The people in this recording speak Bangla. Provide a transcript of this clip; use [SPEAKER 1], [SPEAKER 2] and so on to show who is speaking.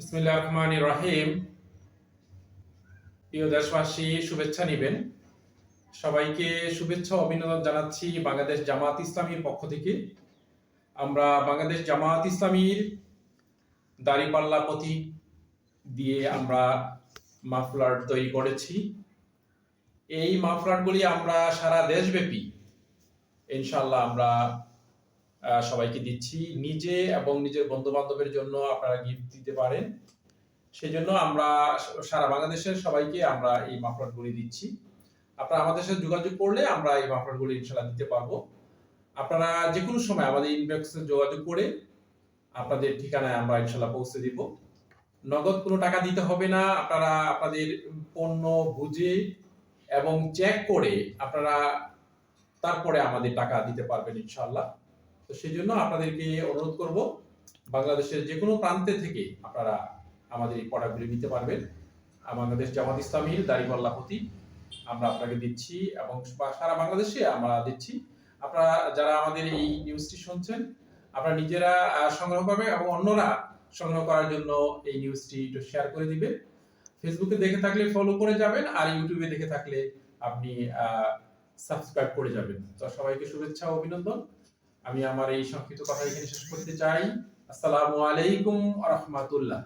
[SPEAKER 1] বিসমিল্লাহ রহমান রহিম। প্রিয় দেশবাসী, শুভেচ্ছা নিবেন। সবাইকে শুভেচ্ছা অভিনন্দন জানাচ্ছি বাংলাদেশ জামাত ইসলামীর পক্ষ থেকে। আমরা বাংলাদেশ জামাত ইসলামীর দাড়িপাল্লা প্রতীক দিয়ে আমরা মাফলার তৈরি করেছি। এই মাফলারগুলি আমরা সারা দেশব্যাপী ইনশাল্লাহ আমরা সবাইকে দিচ্ছি। নিজে এবং নিজের বন্ধু বান্ধবের জন্য আপনারা গিফট দিতে পারেন। সেই জন্য আমরা সারা বাংলাদেশের সবাইকে আমরা এই মাফলারগুলি দিচ্ছি। আপনারা আমাদের সাথে যোগাযোগ করলে আমরা এই মাফলারগুলি ইনশাল্লাহ দিতে পারব। আপনারা যে কোনো সময় আমাদের ইনবক্সে যোগাযোগ করে আপনাদের ঠিকানায় আমরা ইনশাল্লাহ পৌঁছে দিব। নগদ কোনো টাকা দিতে হবে না। আপনারা আপনাদের পণ্য বুঝে এবং চেক করে আপনারা তারপরে আমাদের টাকা দিতে পারবেন ইনশাল্লাহ তো সেই জন্য আপনাদেরকে অনুরোধ করব, বাংলাদেশের যে কোনো প্রান্তে থেকে আপনারা আমাদের এই প্রোডাক্টগুলি নিতে পারবেন। বাংলাদেশ জামাত ইসলামীর দাড়িপাল্লা প্রতি আমরা আপনাকে দিচ্ছি এবং সারা বাংলাদেশে আমরা দিচ্ছি। আপনারা যারা আমাদের এই নিউজটি শুনছেন, আপনারা নিজেরা সংগ্রহ করবেন এবং অন্যরা সংগ্রহ করার জন্য এই নিউজটি একটু শেয়ার করে দিবে। ফেসবুকে দেখে থাকলে ফলো করে যাবেন আর ইউটিউবে দেখে থাকলে আপনি সাবস্ক্রাইব করে যাবেন। তো সবাইকে শুভেচ্ছা অভিনন্দন। আমি আমার এই সংক্ষিপ্ত কথা এখানে শেষ করতে চাই। আসসালামু আলাইকুম রহমাতুল্লাহ।